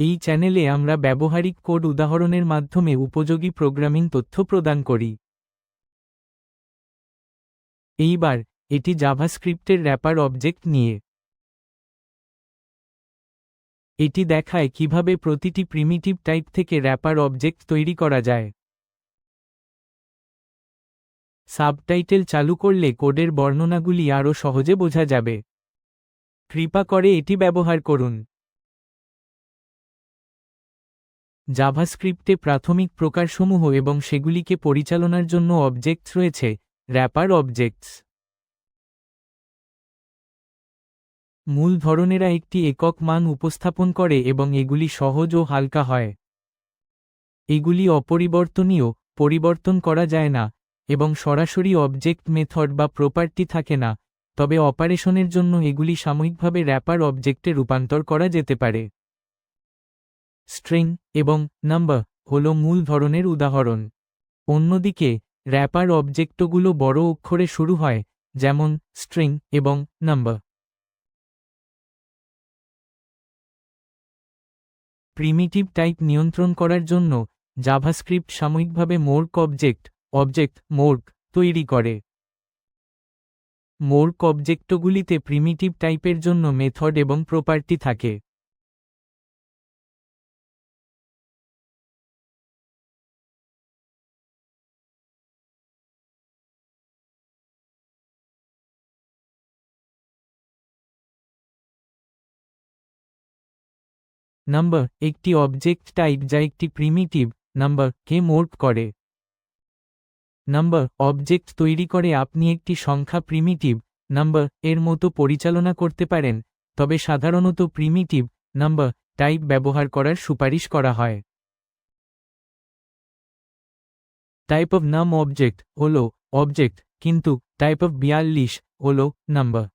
এই চ্যানেলে আমরা ব্যবহারিক কোড উদাহরণের মাধ্যমে উপযোগী প্রোগ্রামিং তথ্য প্রদান করি। এইবার, এটি জাভাস্ক্রিপ্টের র্যাপার অবজেক্ট নিয়ে। এটি দেখায় কীভাবে প্রতিটি প্রিমিটিভ টাইপ থেকে র্যাপার অবজেক্ট তৈরি করা যায়। সাবটাইটেল চালু করলে কোডের বর্ণনাগুলি আরও সহজে বোঝা যাবে। কৃপা করে এটি ব্যবহার করুন। জাভাস্ক্রিপ্টে প্রাথমিক প্রকারসমূহ এবং সেগুলিকে পরিচালনার জন্য অবজেক্টস রয়েছে র্যাপার অবজেক্টস মূল ধরনেরা একটি একক মান উপস্থাপন করে এবং এগুলি সহজ ও হালকা হয়। এগুলি অপরিবর্তনীয়, পরিবর্তন করা যায় না, এবং সরাসরি অবজেক্ট মেথড বা প্রপার্টি থাকে না, তবে অপারেশনের জন্য এগুলি সাময়িকভাবে র্যাপার অবজেক্টে রূপান্তর করা যেতে পারে। স্ট্রিং এবং নাম্বার হল মূল ধরনের উদাহরণ। অন্যদিকে র্যাপার অবজেক্টগুলো বড় অক্ষরে শুরু হয়, যেমন স্ট্রিং এবং নাম্বার। প্রিমিটিভ টাইপ নিয়ন্ত্রণ করার জন্য জাভাস্ক্রিপ্ট সাময়িকভাবে মোর্ক অবজেক্ট অবজেক্ট মোর্ক তৈরি করে। মোর্ক অবজেক্টগুলিতে প্রিমিটিভ টাইপের জন্য মেথড এবং প্রপার্টি থাকে। নাম্বার একটি অবজেক্ট টাইপ যা একটি প্রিমিটিভ নাম্বার কে মোর্ক করে। নাম্বার অবজেক্ট তৈরি করে আপনি একটি সংখ্যা প্রিমিটিভ নাম্বার এর মতো পরিচালনা করতে পারেন, তবে সাধারণত প্রিমিটিভ নাম্বার টাইপ ব্যবহার করার সুপারিশ করা হয়। টাইপ অফ নাম অবজেক্ট হল অবজেক্ট কিন্তু টাইপ অফ বিয়াল্লিশ হল নাম্বার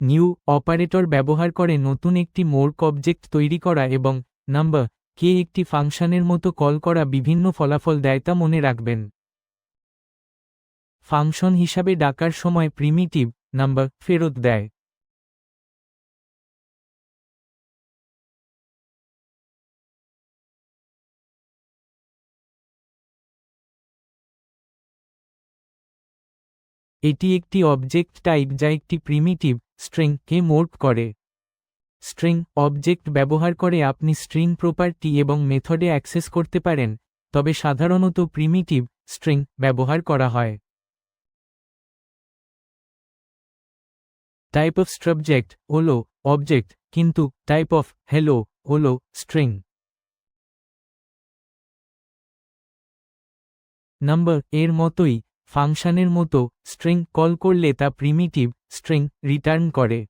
নিউ অপারেটর ব্যবহার করে নতুন একটি মোর্ক অবজেক্ট তৈরি করা এবং নাম্বার, কে একটি ফাংশনের মতো কল করা বিভিন্ন ফলাফল দেয় তা মনে রাখবেন। ফাংশন হিসাবে ডাকার সময় প্রিমিটিভ, নাম্বার, ফেরত দেয়। এটি একটি অবজেক্ট টাইপ যা একটি প্রিমিটিভ স্ট্রিং কে করে। স্ট্রিং অবজেক্ট ব্যবহার করে আপনি স্ট্রিং প্রপার্টি এবং মেথডে অ্যাক্সেস করতে পারেন, তবে সাধারণত প্রিমিটিভ স্ট্রিং ব্যবহার করা হয়। টাইপ অফ স্ট্রাবজেক্ট হল অবজেক্ট কিন্তু টাইপ অফ হ্যালো হল স্ট্রিং নাম্বার এর মতোই ফাংশনের মতো স্ট্রিং কল করলে তা প্রিমিটিভ স্ট্রিং রিটার্ন করে।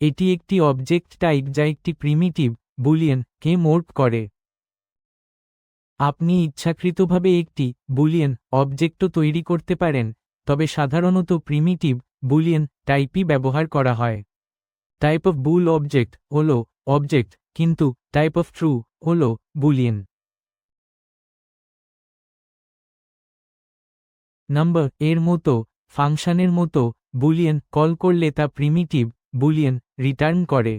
এটি একটি অবজেক্ট টাইপ যা একটি প্রিমিটিভ বুলিয়ন কে মোর্ক করে। আপনি ইচ্ছাকৃতভাবে একটি বুলিয়ন অবজেক্টও তৈরি করতে পারেন, তবে সাধারণত প্রিমিটিভ বুলিয়ন টাইপই ব্যবহার করা হয়। টাইপ অফ বুল অবজেক্ট হল অবজেক্ট কিন্তু টাইপ অফ ট্রু হল বুলিয়েন নাম্বার এর মতো ফাংশনের মতো বুলিয়েন কল করলে তা প্রিমিটিভ বুলিয়েন রিটার্ন করে।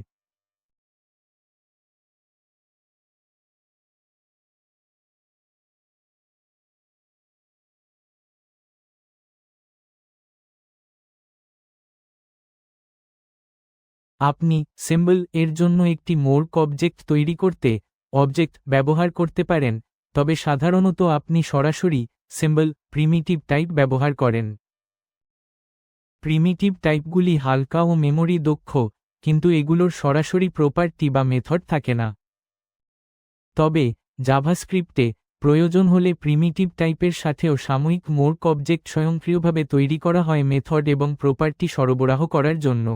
আপনি সিম্বল এর জন্য একটি মোর্ক অবজেক্ট তৈরি করতে অবজেক্ট ব্যবহার করতে পারেন, তবে সাধারণত আপনি সরাসরি সিম্বল প্রিমিটিভ টাইপ ব্যবহার করেন। প্রিমিটিভ টাইপগুলি হালকা ও মেমোরি দক্ষ, কিন্তু এগুলোর সরাসরি প্রপার্টি বা মেথড থাকে না। তবে জাভাস্ক্রিপ্টে প্রয়োজন হলে প্রিমিটিভ টাইপের সাথেও সাময়িক মোর্ক অবজেক্ট স্বয়ংক্রিয়ভাবে তৈরি করা হয় মেথড এবং প্রপার্টি সরবরাহ করার জন্য।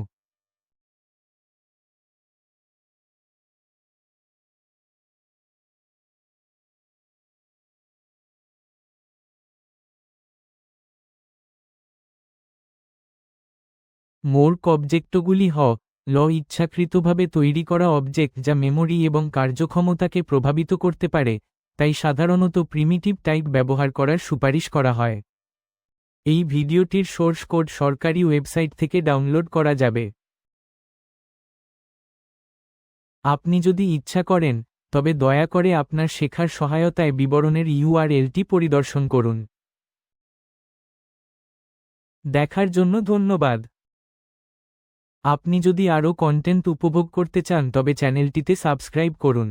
মোর্ক অবজেক্টগুলি হ, ল ইচ্ছাকৃতভাবে তৈরি করা অবজেক্ট যা মেমোরি এবং কার্যক্ষমতাকে প্রভাবিত করতে পারে, তাই সাধারণত প্রিমিটিভ টাইপ ব্যবহার করার সুপারিশ করা হয়। এই ভিডিওটির সোর্স কোড সরকারি ওয়েবসাইট থেকে ডাউনলোড করা যাবে। আপনি যদি ইচ্ছা করেন, তবে দয়া করে আপনার শেখার সহায়তায় বিবরণের ইউআরএলটি পরিদর্শন করুন। দেখার জন্য ধন্যবাদ। আপনি যদি আরও কন্টেন্ট উপভোগ করতে চান তবে চ্যানেলটিতে সাবস্ক্রাইব করুন।